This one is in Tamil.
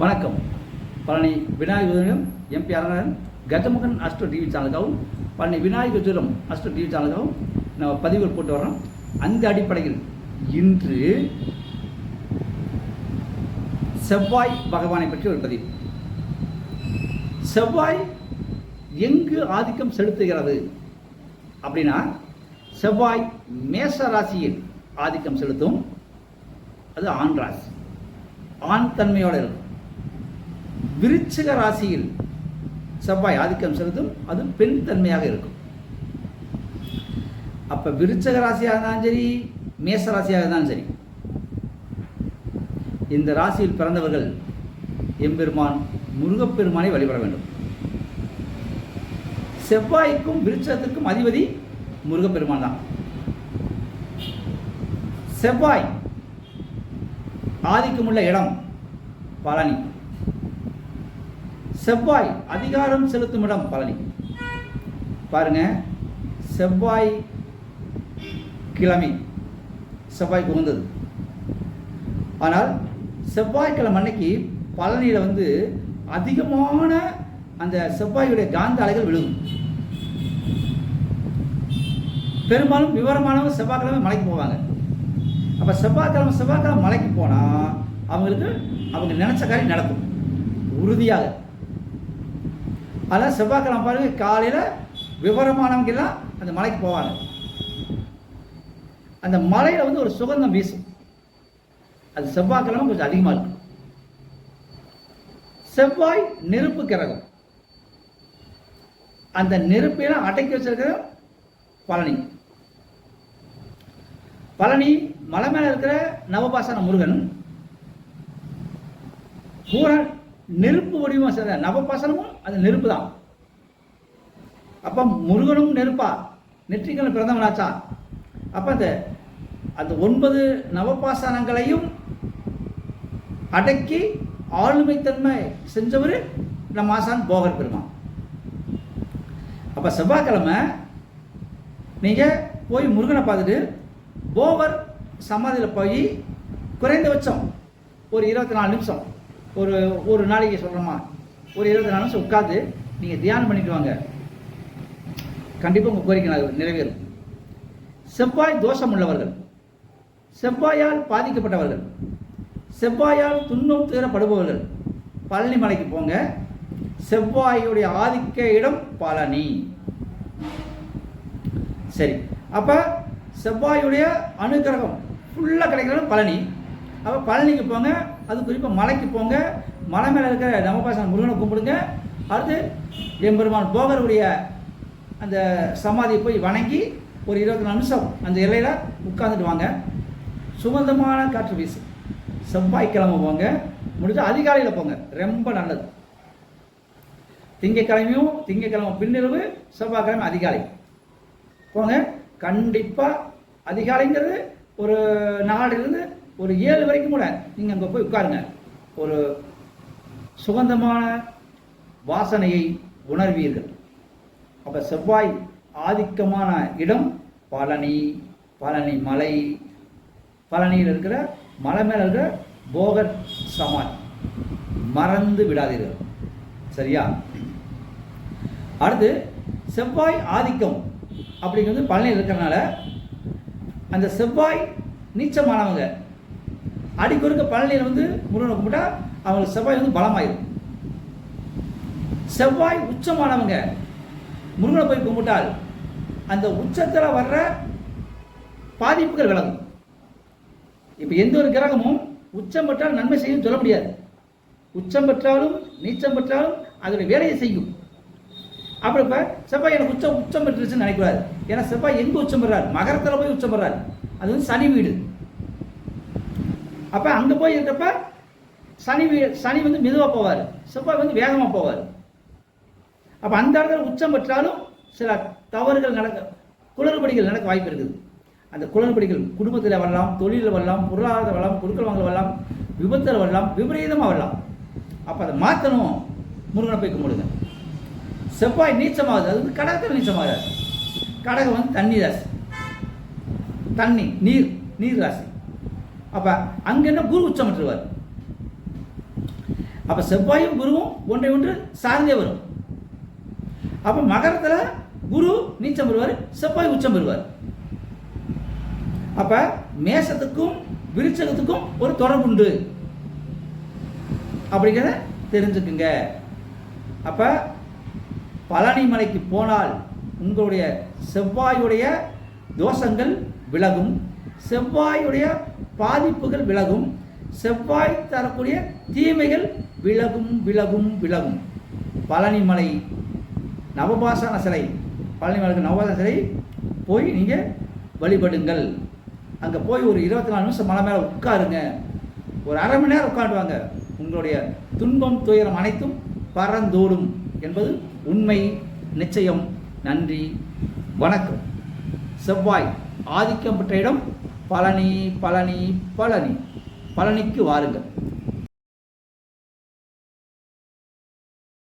வணக்கம். பழனி விநாயகர் விநாயகரும் எம்பி அரணன் கஜமுகன் அஸ்ட்ரோ டிவி சேனலுக்காகவும் பழனி விநாயகர் ஜுரம் அஸ்ட்ரோ டிவி சேனலுக்காகவும் நம்ம பதிவுகள் போட்டு வரோம் அந்த அடிப்படையில் இன்று செவ்வாய் பகவானை பற்றி ஒரு பதிவு. செவ்வாய் எங்கு ஆதிக்கம் செலுத்துகிறது? அப்படின்னா செவ்வாய் மேச ராசியில் ஆதிக்கம் செலுத்தும். அது ஆண் ராசி. ஆண் தன்மையோடு இருக்கும். விருச்சிக ராசியில் செவ்வாய் ஆதிக்கம் செலுத்தும் அது பெண் தன்மையாக இருக்கும். அப்ப விருச்சக ராசியாக இருந்தாலும் சரி மேச ராசியாக இருந்தாலும் சரி இந்த ராசியில் பிறந்தவர்கள் எம்பெருமான் முருகப்பெருமானை வழிபட வேண்டும். செவ்வாய்க்கும் விருச்சகத்திற்கும் அதிபதி முருகப்பெருமான் தான். செவ்வாய் ஆதிக்கமுள்ள இடம் பழனி. செவ்வாய் அதிகாரம் செலுத்தும் இடம் பழனி. பாருங்க செவ்வாய் கிழமை. செவ்வாய் உகந்தது ஆனால் செவ்வாய்க்கிழமை அன்னைக்கு பழனியில் வந்து அதிகமான அந்த செவ்வாயுடைய காந்த அலைகள் விழுகும். பெரும்பாலும் விவரமானவங்க செவ்வாய்க்கிழமை மலைக்கு போவாங்க. அப்போ செவ்வாய்க்கிழமை செவ்வாய்க்கிழமை மலைக்கு போனால் அவங்களுக்கு அவங்க நினச்ச காரியம் நடக்கும். உறுதியாக. அதனால் செவ்வாய்க்கிழமை பாருங்கள் காலையில் விவரமானவங்க எல்லாம் அந்த மலைக்கு போவாங்க. அந்த மலையில் வந்து ஒரு சுகந்தம் வீசும். அது செவ்வாய்க்கிழமை கொஞ்சம் அதிகமாக இருக்கும். செவ்வாய் நெருப்பு கிரகம். அந்த நெருப்பையெல்லாம் அடக்கி வச்சிருக்கிற பழனி. பழனி மலை மேலே இருக்கிற நவபாசன முருகன். பூரன் நெருப்பு வடிவம் செய்த நவபாசனமும் அது நெருப்பு தான். அப்ப முருகனும் நெருப்பா? நெற்றிக்கல் பிறந்தவனாச்சா? அப்ப அந்த அந்த ஒன்பது நவபாசனங்களையும் அடக்கி ஆளுமைத்தன்மை செஞ்சவர் நம்ம ஆசான் போகர் பெருமான். அப்போ செவ்வாய்க்கிழமை நீங்கள் போய் முருகனை பார்த்துட்டு போவர் சமாதியில் போய் குறைந்தபட்சம் ஒரு இருபத்தி நாலு நிமிஷம் ஒரு ஒரு நாளைக்கு சொல்கிறோமா ஒரு இருபத்தி நாலு நிமிஷம் உட்காந்து நீங்கள் தியானம் பண்ணிட்டு வாங்க. கண்டிப்பாக உங்கள் கோரிக்கை ந- நிறைவேறும். செவ்வாய் தோஷம் உள்ளவர்கள். செவ்வாயால் பாதிக்கப்பட்டவர்கள். செவ்வாயால் துன்பம் துயரப்படுபவர்கள் பழனி மலைக்கு போங்க. செவ்வாயுடைய ஆதிக்க இடம் பழனி. சரி. அப்போ செவ்வாயுடைய அனுகிரகம் ஃபுல்லாக கிடைக்கிறது பழனி. அப்போ பழனிக்கு போங்க. அது குறிப்பாக மலைக்கு போங்க. மலை மேலே இருக்கிற நவபாசன முருகனை கும்பிடுங்க. அடுத்து எம்பெருமான் போகருடைய அந்த சமாதியை போய் வணங்கி ஒரு இருபத்தி நாலு நிமிஷம் அந்த இலையில் உட்காந்துட்டு வாங்க. சுகந்தமான காற்று வீசு. செவ்வாய்க்கிழமை போங்க. முடிஞ்சால் அதிகாலையில் போங்க. ரொம்ப நல்லது. திங்கக்கிழமையும் திங்கக்கிழமை பின்னிரவு செவ்வாய்க்கிழமை அதிகாலை. போங்க. கண்டிப்பாக அதிகாலைங்கிறது ஒரு நாளிலிருந்து ஒரு ஏழு வரைக்கும் கூட நீங்கள் அங்கே போய் உட்காருங்க. ஒரு சுகந்தமான வாசனையை உணர்வீர்கள். அப்போ செவ்வாய் ஆதிக்கமான இடம் பழனி பழனி மலை. பழனியில் இருக்கிற மலை மேலே இருக்கிற போகர் சமான் மறந்து விடாதீர்கள். சரியா? அடுத்து செவ்வாய் ஆதிக்கம் அப்படிங்கிறது பழனியில் இருக்கிறனால அந்த செவ்வாய் நீச்சமானவங்க அடிக்கொருக்க பழனியில் வந்து முருகனை கும்பிட்டா அவங்களுக்கு செவ்வாய் வந்து பலமாயிரும். செவ்வாய் உச்சமானவங்க முருகனை போய் கும்பிட்டால் அந்த உச்சத்தில் வர்ற பாதிப்புகள் விலகும். இப்போ எந்த ஒரு கிரகமும் உச்சம் பெற்றால் நன்மை செய்யும் சொல்ல முடியாது. உச்சம் பெற்றாலும் நீச்சம் பெற்றாலும் அதோடைய வேலையை செய்யும். அப்புறம் இப்போ செவ்வாய் எனக்கு உச்சம் உச்சம் பெற்றுச்சுன்னு நினைக்கூடாது ஏன்னா செவ்வாய் எங்கே உச்சம் பெறாரு? மகரத்தில் போய் உச்சம் பெறாரு. அது வந்து சனி வீடு. அப்போ அங்கே போய் இருக்கிறப்ப சனி சனி வந்து மெதுவாக போவார். செவ்வாய் வந்து வேகமாக போவார். அப்போ அந்த இடத்துல உச்சம் பெற்றாலும் சில தவறுகள் நடக்க குளறுபடிகள் நடக்க வாய்ப்பு இருக்குது. அந்த குளறுபடிகள் குடும்பத்தில் வரலாம் தொழிலில் வரலாம் பொருளாதாரத்தில் வரலாம் பொருட்கள் வாங்கல வரலாம் விபத்தில் வரலாம் விபரீதமாக வரலாம். அப்போ அதை மாற்றணும் முருகனை போய் கும்பிடுங்க. செவ்வாய் நீச்சமாகுது. அது வந்து கடகத்தில் நீச்சமாகுது. கடகம் வந்து தண்ணி ராசி. தண்ணி நீர் நீர் ராசி. அப்போ அங்கே என்ன குரு உச்சம் பெற்றுவார்? அப்போ செவ்வாயும் குருவும் ஒன்றை ஒன்று சார்ந்தே வரும். அப்போ மகரத்தில் குரு நீச்சம் பெறுவார் செவ்வாய் உச்சம் பெறுவார். அப்போ மேசத்துக்கும் விருச்சகத்துக்கும் ஒரு தொடர்பு உண்டு அப்படிங்கிறத தெரிஞ்சுக்குங்க. அப்போ பழனி மலைக்கு போனால் உங்களுடைய செவ்வாயுடைய தோஷங்கள் விலகும். செவ்வாயுடைய பாதிப்புகள் விலகும். செவ்வாய் தரக்கூடிய தீமைகள் விலகும் விலகும் விலகும். பழனிமலை நவபாசன சிலை பழனிமலைக்கு நவபாசன சிலை போய் நீங்கள் வழிபடுங்கள். அங்கே போய் ஒரு இருபத்தி நாலு நிமிஷம் மலை மேலே உட்காருங்க. ஒரு அரை மணி நேரம் உட்காந்துவாங்க உங்களுடைய துன்பம் துயரம் அனைத்தும் பறந்தோடும் என்பது உண்மை நிச்சயம். நன்றி வணக்கம். செவ்வாய் ஆதிக்கம் பெற்ற இடம் பழனி பழனி பழனி. பழனிக்கு வாருங்கள்.